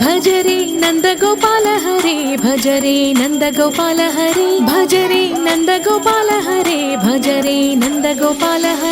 భజరే Nandagopala Hare భజరే Nandagopala Hare భజరే Nandagopala Hare భజరే Nandagopala Hare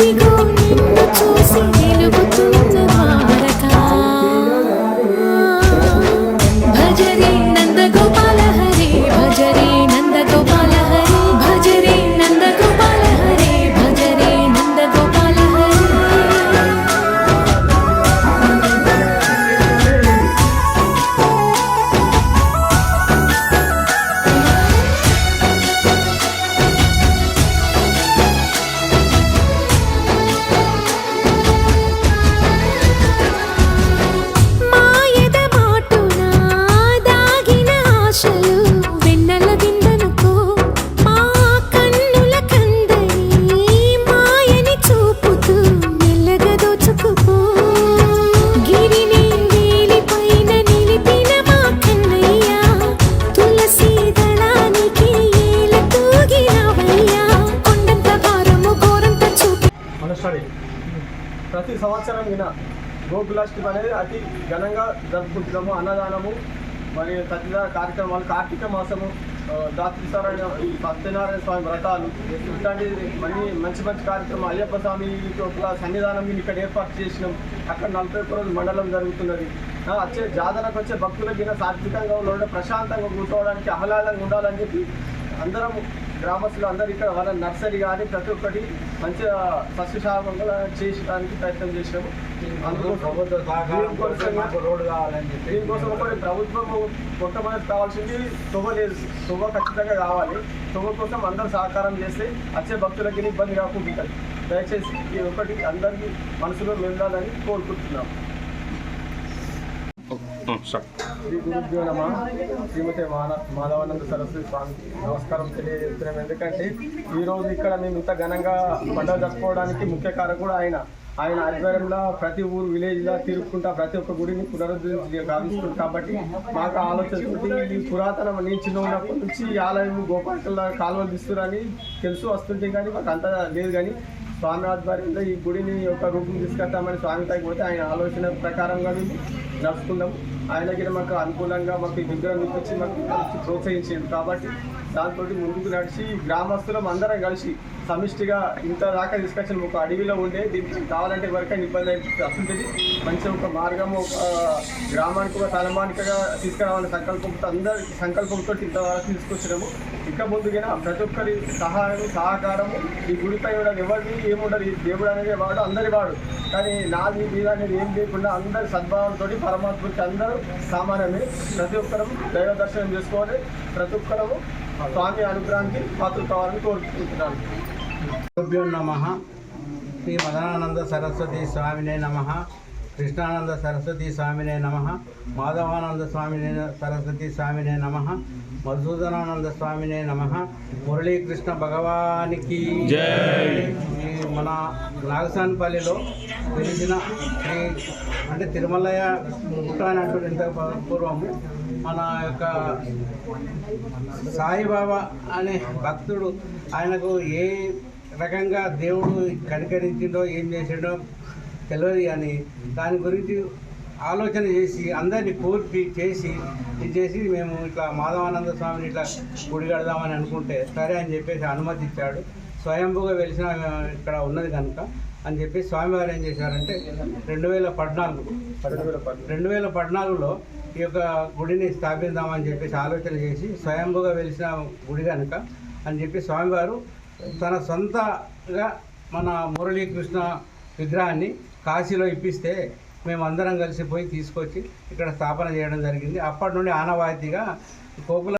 Happy go. సంవత్సరం విన గోకులాష్టమి అనేది అతి ఘనంగా జరుపుకుంటున్నాము. అన్నదానము మరి తదితర కార్యక్రమాలు కార్తీక మాసము ఆ, దాత్రిసారాయణ సత్యనారాయణ స్వామి వ్రతాలు ఇట్లాంటి మళ్ళీ మంచి మంచి కార్యక్రమం అయ్యప్ప స్వామి ఒక సన్నిధానం ఇక్కడ ఏర్పాటు చేసినాం. అక్కడ నలభై ఒక్క రోజు మండలం జరుగుతున్నది. వచ్చే జాతరకు వచ్చే భక్తులకి సాత్వికంగా ఉండడం ప్రశాంతంగా కూర్చోవడానికి ఆహ్లాదంగా ఉండాలని చెప్పి అందరం గ్రామస్తులు అందరూ ఇక్కడ వాళ్ళ నర్సరీ కానీ ప్రతి ఒక్కటి మంచిగా సస్యశాపంగా చేసడానికి ప్రయత్నం చేసినాము. దీనికోసం ఒకటి ప్రభుత్వం మొట్టమొదటి కావాల్సింది తువ్వ లేదు. తువ్వ ఖచ్చితంగా కావాలి. తువ్వ కోసం అందరూ సహకారం చేస్తే వచ్చే భక్తులకి ఇబ్బంది కాకుండా దయచేసి ఈ ఒకటి అందరికీ మనసులో మెల్లాలని కోరుకుంటున్నాం శ్రీ గురుభ్యో నమ. శ్రీమతి మాధవానంద సరస్వతి స్వామికి నమస్కారం తెలియజేస్తున్నాం. ఎందుకంటే ఈరోజు ఇక్కడ మేము ఇంత ఘనంగా పండుగ జరుపుకోవడానికి ముఖ్య కారకుడు ఆయన. ఆయన ఆధ్వర్యంలో ప్రతి ఊరు విలేజ్లో తిరుగుకుంటా ప్రతి ఒక్క గుడిని పునరుద్ధరించి గావిస్తుంది కాబట్టి మాకు ఆలోచన ఈ పురాతన నేను చిన్న ఉన్నప్పటి నుంచి ఈ ఆలయం గోపాలకల్లా కాలువలు తీస్తున్నారని తెలుసు వస్తుంటే కానీ మాకు అంత లేదు కానీ స్వామి ఆధ్వర్యంలో ఈ గుడిని ఒక రూపం తీసుకెళ్తామని స్వామి తగ్గిపోతే ఆయన ఆలోచన ప్రకారంగా మేము ఆయన ఆయనకి మాకు అనుకూలంగా మాకు విగ్రహం ఇప్పించి మాకు ప్రోత్సహించింది. కాబట్టి దాంతో ముందుకు నడిచి గ్రామస్తులం అందరం కలిసి సమిష్టిగా ఇంత దాకా తీసుకొచ్చిన ఒక అడవిలో ఉండే దీనికి కావాలంటే ఎవరికైనా ఇబ్బంది అయితే వస్తుంటుంది. మంచి ఒక మార్గం ఒక గ్రామానికి ఒక తలమానికగా తీసుకురావాలని సంకల్పంతో అందరి సంకల్పంతో ఇంతవరకు తీసుకొచ్చినాము. ఇంకా ముందుగా ప్రతి ఒక్కరి సహాయం సహకారము ఈ గుడిపై కూడా ఎవరిది ఏముండదు ఈ దేవుడు అనేది వాడు అందరి వాడు. కానీ నాది మీద అనేది ఏం లేకుండా అందరి సద్భావంతో పరమాత్మకి అందరూ సామాన్యమే ప్రతి ఒక్కరం దైవ దర్శనం చేసుకోవాలి. ప్రతి ఒక్కరము స్వామి అనుగ్రహానికి పాత్ర కావాలని కోరుకుంటున్నాను. నమ. శ్రీ మదనానంద సరస్వతి స్వామినే నమ. కృష్ణానంద సరస్వతి స్వామినే నమ మాధవానంద స్వామినే సరస్వతి స్వామినే నమ మధుసూదనానంద స్వామినే నమ. మురళీకృష్ణ భగవానికి ఈ మన నాగసాన్పల్లిలో వెలిసిన శ్రీ అంటే తిరుమలయ గుట్ట అని ఇంత పూర్వము మన యొక్క సాయిబాబా అనే భక్తుడు ఆయనకు ఏ రకంగా దేవుడు కనికరించిండో ఏం చేసిండో తెలియదు కానీ దాని గురించి ఆలోచన చేసి అందరినీ కూర్పి చేసి ఇది చేసి మేము ఇట్లా మాధవానంద స్వామిని ఇట్లా గుడి కడదామని అనుకుంటే సరే అని చెప్పేసి అనుమతి ఇచ్చాడు స్వయంభూగా వెలిసిన ఇక్కడ ఉన్నది కనుక అని చెప్పి స్వామివారు ఏం చేశారంటే రెండు వేల పద్నాలుగు రెండు వేల పది రెండు వేల పద్నాలుగులో ఈ యొక్క గుడిని స్థాపిద్దామని చెప్పేసి ఆలోచన చేసి స్వయంభుగా వెలిసిన గుడి కనుక అని చెప్పి స్వామివారు తన సొంతగా మన మురళీకృష్ణ విగ్రహాన్ని కాశీలో ఇప్పిస్తే మేము అందరం కలిసి పోయి తీసుకొచ్చి ఇక్కడ స్థాపన చేయడం జరిగింది. అప్పటి నుండి ఆనవాయితీగా కోకుల